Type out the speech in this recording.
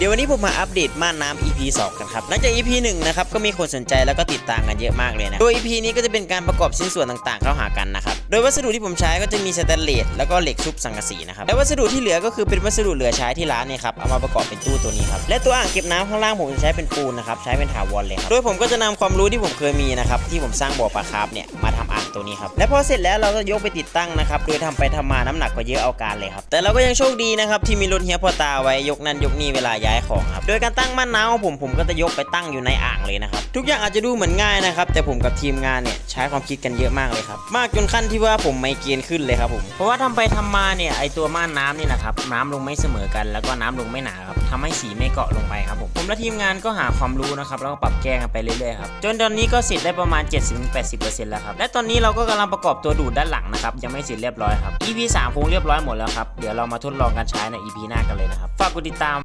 เดี๋ยววันนี้ผมมาอัปเดตม่านน้ำ EP 2 กันครับหลังจาก EP 1 นะครับ ก็มีคนสนใจแล้วก็ติดตามกันเยอะมากเลยนะ โดย EP นี้ก็จะเป็นการประกอบชิ้นส่วนต่างๆ เข้าหากันนะครับ โดยวัสดุที่ผมใช้ก็จะมีสแตนเลสแล้วก็เหล็กชุบสังกะสีนะครับ และวัสดุที่เหลือก็คือเป็นวัสดุเหลือใช้ที่ร้านเนี่ยครับ เอามาประกอบเป็นตู้ตัวนี้ครับ และตัวอ่างเก็บน้ำข้างล่างผมจะใช้เป็นปูนนะครับ ใช้เป็นถาวรเลยครับ โดยผมก็จะนำความรู้ที่ผมเคยมีนะครับที่ผมสร้างบ่อปลาคาร์ฟเนี่ยมาทำอ่างตัวนี้ครับ และพอเสร็จแล้วเราก็ยกไปติดตั้งนะครับโดยทำไปทำมาน้ำหนักก็เยอะเอาการเลยครับแต่เราก็ยังโชคดีนะครับที่มีรถเฮียพอตาไว้ยกนั่นยกนี่เวลายายของครับ โดยการตั้งม่านน้ำของผมผมก็จะยกไปตั้งอยู่ในอ่างเลยนะครับ ทุกอย่างอาจจะดูเหมือนง่ายนะครับ แต่ผมกับทีมงานเนี่ยใช้ความคิดกันเยอะมากเลยครับ มากจนขั้นที่ว่าผมไม่เกณฑ์ขึ้นเลยครับผม เพราะว่าทำไปทำมาเนี่ยไอตัวม่านน้ำนี่นะครับน้ำลงไม่เสมอกัน แล้วก็น้ำลงไม่หนาครับทำให้สีไม่เกาะลงไปครับผม ผมและทีมงานก็หาความรู้นะครับแล้วก็ปรับแก้กันไปเรื่อยๆครับ จนตอนนี้ก็เสร็จได้ประมาณ 70-80%แล้วครับ และตอนนี้เราก็กำลังประกอบตัวดูดด้านหลังนะครับยังไม่เสร็จเรียบร้อยครับ EP 3คงเรียบร้อยหมดแล้วครับ เดี๋ยวเรามาทดลองการใช้ใน EP หน้ากันเลยนะครับ ฝากกดติดตาม